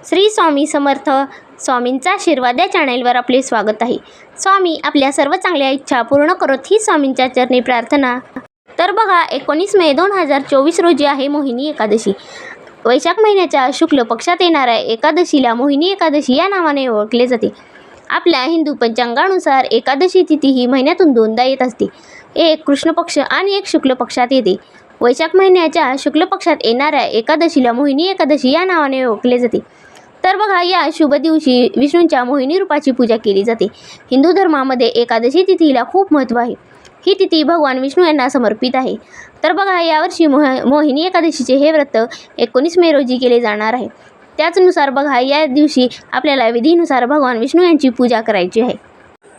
श्री स्वामी समर्थ. स्वामींचा आशीर्वाद या चॅनेलवर आपले स्वागत आहे. स्वामी आपल्या सर्व चांगल्या इच्छा पूर्ण करत ही स्वामींच्या चरणी प्रार्थना. तर बघा एकोणीस मे दोन हजार चोवीस रोजी आहे मोहिनी एकादशी. वैशाख महिन्याच्या शुक्ल पक्षात येणाऱ्या एकादशीला मोहिनी एकादशी या नावाने ओळखले जाते. आपल्या हिंदू पंचांगानुसार एकादशी तिथी ही महिन्यातून दोनदा येत असते. एक कृष्ण पक्ष आणि एक शुक्ल पक्षात येते. वैशाख महिन्याच्या शुक्ल पक्षात येणाऱ्या एकादशीला मोहिनी एकादशी या नावाने ओळखले जाते. तर बघा या शुभ दिवशी विष्णूंच्या मोहिनी रूपाची पूजा केली जाते. हिंदू धर्मामध्ये एकादशी तिथीला खूप महत्त्व आहे. ही तिथी भगवान विष्णू यांना समर्पित आहे. तर बघा यावर्षी मोह मोहिनी एकादशीचे हे व्रत एकोणीस मे रोजी केले जाणार आहे. त्याचनुसार बघा या दिवशी आपल्याला विधीनुसार भगवान विष्णू यांची पूजा करायची आहे.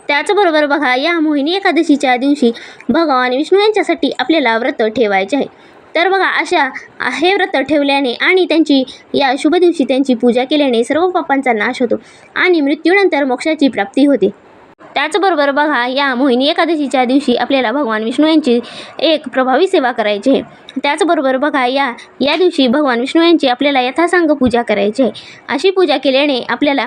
त्याचबरोबर बघा या मोहिनी एकादशीच्या दिवशी भगवान विष्णू यांच्यासाठी आपल्याला व्रत ठेवायचे आहे. तर बघा अशा हे व्रत ठेवल्याने आणि त्यांची या शुभ दिवशी त्यांची पूजा केल्याने सर्व पापांचा नाश होतो आणि मृत्यूनंतर मोक्षाची प्राप्ती होते. त्याचबरोबर बघा या मोहिनी एकादशीच्या दिवशी आपल्याला भगवान विष्णू यांची एक प्रभावी सेवा करायची आहे. त्याचबरोबर बघा या या दिवशी भगवान विष्णू यांची आपल्याला यथासांग पूजा करायची आहे. अशी पूजा केल्याने आपल्याला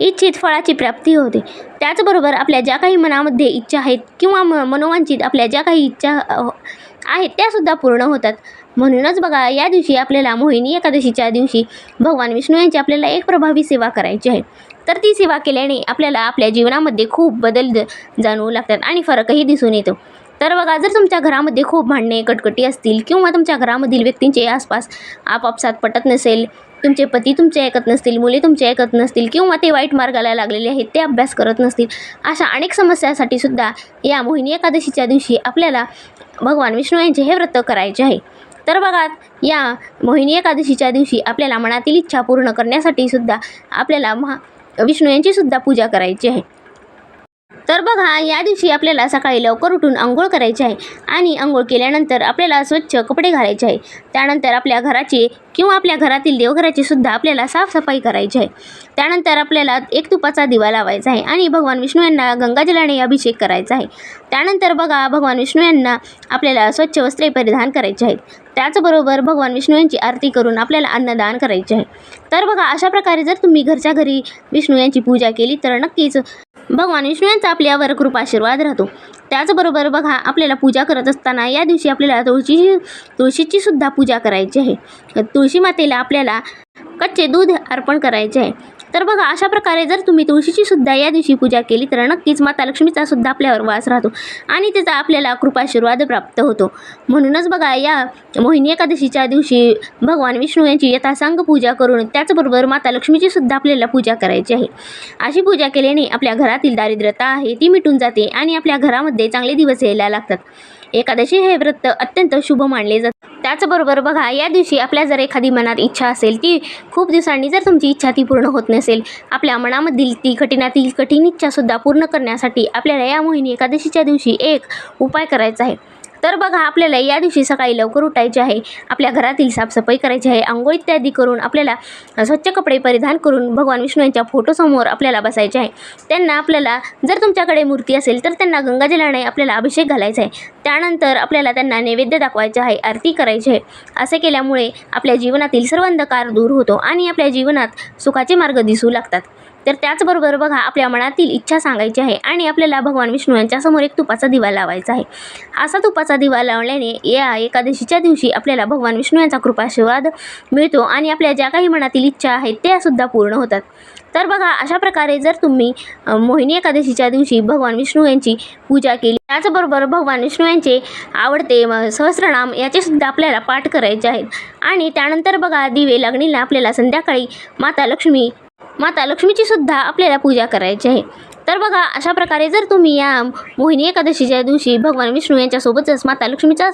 इच्छित फळाची प्राप्ती होते. त्याचबरोबर आपल्या ज्या काही मनामध्ये इच्छा आहेत किंवा म मनोवांचित आपल्या ज्या काही इच्छा आहेत त्यासुद्धा पूर्ण होतात. म्हणूनच बघा या दिवशी आपल्याला मोहिनी एकादशीच्या दिवशी भगवान विष्णू यांची आपल्याला एक प्रभावी सेवा करायची आहे. तर ती सेवा केल्याने आपल्याला आपल्या जीवनामध्ये खूप बदल जाणवू लागतात आणि फरकही दिसून येतो. तर बघा जर तुमच्या घरामध्ये खूप भांडणे कटकटी असतील किंवा तुमच्या घरामधील व्यक्तींचे आसपास आपापसात पटत नसेल तुमचे पती तुमचे ऐकत नसतील मुले तुमचे ऐकत नसतील किंवा ते वाईट मार्गाला लागलेले आहेत ते अभ्यास करत नसतील अशा अनेक समस्यासाठी सुद्धा या मोहिनी एकादशीच्या दिवशी आपल्याला भगवान विष्णू यांचे हे व्रत करायचे आहे. तर बघा या मोहिनी एकादशीच्या दिवशी आपल्याला मनातील इच्छा पूर्ण करण्यासाठी सुद्धा आपल्याला महा विष्णू यांची सुद्धा पूजा करायची आहे. तर बघा या दिवशी आपल्याला सकाळी लवकर उठून आंघोळ करायची आहे आणि आंघोळ केल्यानंतर आपल्याला स्वच्छ कपडे घालायचे आहे. त्यानंतर आपल्या घराची किंवा आपल्या घरातील देवघराची सुद्धा आपल्याला साफसफाई करायची आहे. त्यानंतर आपल्याला एक तुपाचा दिवा लावायचा आहे आणि भगवान विष्णू यांना गंगाजलाने अभिषेक करायचा आहे. त्यानंतर बघा भगवान विष्णू यांना आपल्याला स्वच्छ वस्त्रे परिधान करायचे आहेत. त्याचबरोबर भगवान विष्णू यांची आरती करून आपल्याला अन्नदान करायचे आहे. तर बघा अशा प्रकारे जर तुम्ही घरच्या घरी विष्णू यांची पूजा केली तर नक्कीच भगवान विष्णू यांचा आपल्यावर कृपाशीर्वाद राहतो. त्याचबरोबर बघा आपल्याला पूजा करत असताना या दिवशी आपल्याला तुळशीची तुळशीची सुद्धा पूजा करायची आहे. तुळशी मातेला आपल्याला कच्चे दूध अर्पण करायचे आहे. तर बघा अशा प्रकारे जर तुम्ही तुळशीची सुद्धा या दिवशी पूजा केली तर नक्कीच माता लक्ष्मीचा सुद्धा आपल्यावर वास राहतो आणि त्याचा आपल्याला कृपाशीर्वाद प्राप्त होतो. म्हणूनच बघा या मोहिनी एकादशीच्या दिवशी भगवान विष्णू यांची यथासांग पूजा करून त्याचबरोबर माता लक्ष्मीची सुद्धा आपल्याला पूजा करायची आहे. अशी पूजा केल्याने आपल्या घरातील दारिद्र्यता आहे ती मिटून जाते आणि आपल्या घरामध्ये चांगले दिवस यायला लागतात. एकादशी हे व्रत अत्यंत शुभ मानले जाते. त्याचबरोबर बघा या दिवशी आपल्या जर एखादी मनात इच्छा असेल ती खूप दिवसांनी जर तुमची इच्छा ती पूर्ण होत नसेल आपल्या मनामधील ती कठीणातील कठीण इच्छासुद्धा पूर्ण करण्यासाठी आपल्याला या मोहिनी एकादशीच्या दिवशी एक उपाय करायचा आहे. तर बघा आपल्याला या दिवशी सकाळी लवकर उठायचे आहे. आपल्या घरातील साफसफाई करायची आहे. आंघोळ इत्यादी करून आपल्याला स्वच्छ कपडे परिधान करून भगवान विष्णू यांच्या फोटोसमोर आपल्याला बसायचे आहे. त्यांना आपल्याला जर तुमच्याकडे मूर्ती असेल तर त्यांना गंगाजलाने आपल्याला अभिषेक घालायचा आहे. त्यानंतर आपल्याला त्यांना नैवेद्य दाखवायचे आहे आरती करायची आहे. असे केल्यामुळे आपल्या जीवनातील सर्व अंधकार दूर होतो आणि आपल्या जीवनात सुखाचे मार्ग दिसू लागतात. तर त्याचबरोबर बघा आपल्या मनातील इच्छा सांगायची आहे आणि आपल्याला भगवान विष्णू यांच्यासमोर एक तुपाचा दिवा लावायचा आहे. असा तुपाचा दिवा लावल्याने या एकादशीच्या दिवशी आपल्याला भगवान विष्णू यांचा कृपाशीर्वाद मिळतो आणि आपल्या ज्या काही मनातील इच्छा आहेत त्यासुद्धा पूर्ण होतात. तर बघा अशा प्रकारे जर तुम्ही मोहिनी एकादशीच्या दिवशी भगवान विष्णू यांची पूजा केली त्याचबरोबर भगवान विष्णू यांचे आवडते सहस्रनाम याचे सुद्धा आपल्याला पाठ करायचे आहेत. आणि त्यानंतर बघा दिवे लागणीला आपल्याला संध्याकाळी माता लक्ष्मी माता लक्ष्मीची सुद्धा आपल्याला पूजा करायची आहे. तर बघा अशा प्रकारे जर तुम्ही या मोहिनी एकादशीच्या दिवशी भगवान विष्णू यांच्यासोबतच माता लक्ष्मीचा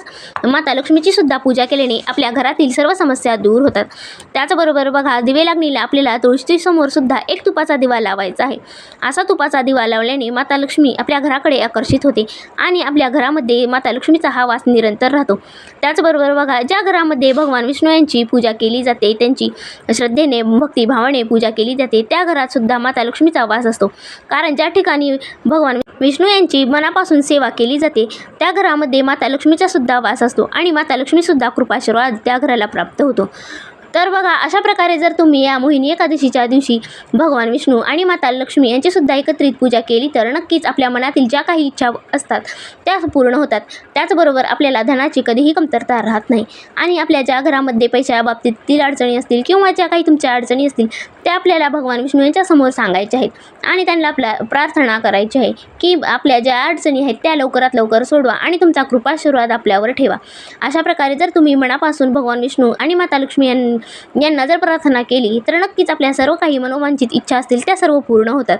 माता लक्ष्मीची सुद्धा पूजा केल्याने आपल्या घरातील सर्व समस्या दूर होतात. त्याचबरोबर बघा दिवे लागणीला आपल्याला तुळशीसमोर सुद्धा एक तुपाचा दिवा लावायचा आहे. असा तुपाचा दिवा लावल्याने माता लक्ष्मी आपल्या घराकडे आकर्षित होते आणि आपल्या घरामध्ये माता लक्ष्मीचा हा वास निरंतर राहतो. त्याचबरोबर बघा ज्या घरामध्ये भगवान विष्णू यांची पूजा केली जाते त्यांची श्रद्धेने भक्तिभावाने पूजा केली जाते त्या घरात सुद्धा माता लक्ष्मीचा वास असतो. कारण ज्या ठिकाणी भगवान विष्णू यांची मनापासून सेवा केली जाते. त्या घरामध्ये माता लक्ष्मीचा सुद्धा वास असतो आणि माता लक्ष्मीसुद्धा कृपाशीर्वाद त्या घराला प्राप्त होतो. तर बघा अशा प्रकारे जर तुम्ही या मोहिनी एकादशीच्या दिवशी भगवान विष्णू आणि माता लक्ष्मी यांची सुद्धा एकत्रित पूजा केली तर नक्कीच आपल्या मनातील ज्या काही इच्छा असतात त्या पूर्ण होतात. त्याचबरोबर आपल्याला धनाची कधीही कमतरता राहत नाही. आणि आपल्या ज्या घरामध्ये पैशा बाबतीतील अडचणी असतील किंवा ज्या काही तुमच्या अडचणी असतील त्या आपल्याला भगवान विष्णू यांच्या समोर सांगायच्या आहेत. आणि त्यांना आपल्या प्रार्थना करायची आहे की आपल्या ज्या अडचणी आहेत त्या लवकरात लवकर सोडवा आणि तुमचा कृपाशीर्वाद आपल्यावर ठेवा. अशा प्रकारे जर तुम्ही मनापासून भगवान विष्णू आणि माता लक्ष्मी यां यांना जर प्रार्थना केली तर नक्कीच आपल्या सर्व काही मनोवांचित इच्छा असतील त्या सर्व पूर्ण होतात.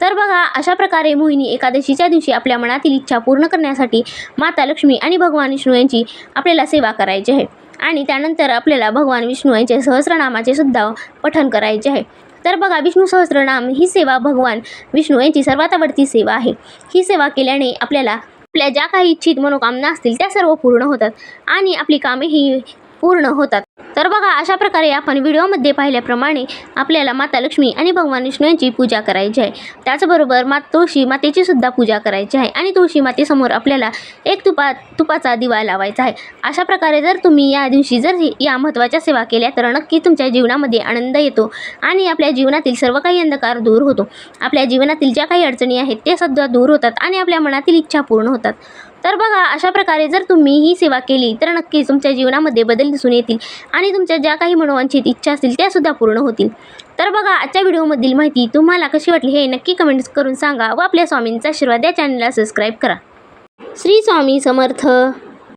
तर बघा अशा प्रकारे मोहिनी एकादशीच्या दिवशी आपल्या मनातील इच्छा पूर्ण करण्यासाठी माता लक्ष्मी आणि भगवान विष्णू यांची आपल्याला सेवा करायची आहे. आणि त्यानंतर आपल्याला भगवान विष्णू यांचे सहस्रनामाचे सुद्धा पठण करायचे आहे. तर बघा विष्णू सहस्रनाम ही सेवा भगवान विष्णू यांची सर्वात आवडती सेवा आहे. ही सेवा केल्याने आपल्याला आपल्या ज्या काही इच्छित मनोकामना असतील त्या सर्व पूर्ण होतात आणि आपली कामेही पूर्ण होतात. तर बघा अशा प्रकारे आपण व्हिडिओमध्ये पाहिल्याप्रमाणे आपल्याला माता लक्ष्मी आणि भगवान विष्णू यांची पूजा करायची आहे. त्याचबरोबर मात तुळशी मातेची सुद्धा पूजा करायची आहे आणि तुळशी मातेसमोर आपल्याला एक तुपा तुपाचा दिवा लावायचा आहे. अशा प्रकारे जर तुम्ही या दिवशी जर या महत्त्वाच्या सेवा केल्या तर नक्की तुमच्या जीवनामध्ये आनंद येतो आणि आपल्या जीवनातील सर्व काही अंधकार दूर होतो. आपल्या जीवनातील ज्या काही अडचणी आहेत ते सध्या दूर होतात आणि आपल्या मनातील इच्छा पूर्ण होतात. तर बघा अशा प्रकारे जर तुम्ही ही सेवा केली तर नक्कीच तुमच्या जीवनामध्ये बदल दिसून येतील आणि तुमच्या ज्या काही मनोवांछित इच्छा असतील त्या सुद्धा पूर्ण होतील. तर बघा आजच्या व्हिडिओमधील माहिती तुम्हाला कशी वाटली हे नक्की कमेंट्स करून सांगा व आपल्या स्वामींचा आशीर्वाद या चॅनलला सबस्क्राईब करा. श्री स्वामी समर्थ.